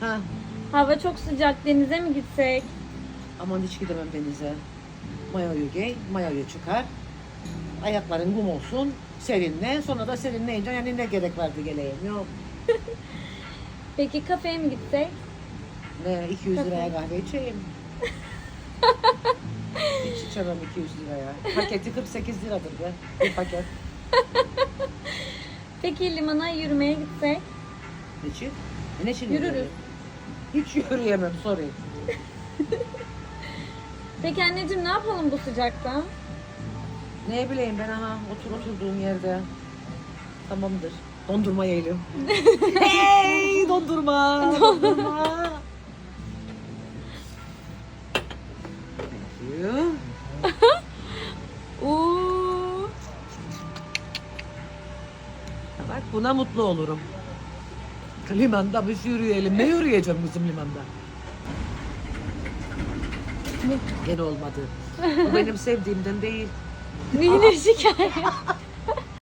Ha, Hava çok sıcak. Denize mi gitsek? aman hiç gidemem denize. Mayoyu giy, mayoyu çıkar. Ayakların kum olsun, serinle. Sonra da serinleyince yani ne gerek vardı geleyim yok. Peki kafeye mi gitsek? Ne 200 liraya kahve içeyim. Hiç içemem 200 liraya. Paketi 48 liradır be. Bir paket. Peki limana yürümeye gitsek? Niçin? Niçin Yürürüz. yürüyorum? Hiç yürüyemem sorry. Peki anneciğim ne yapalım bu sıcakta? Ne bileyim ben aha otur oturduğum yerde. Tamamdır. Dondurma yiyelim. hey dondurma. dondurma. Yuh. Oo. Bak buna mutlu olurum. Limanda biz yürüyelim. Ne yürüyeceğim kızım limanda? Gene olmadı. O benim sevdiğimden değil. Yine şikayet.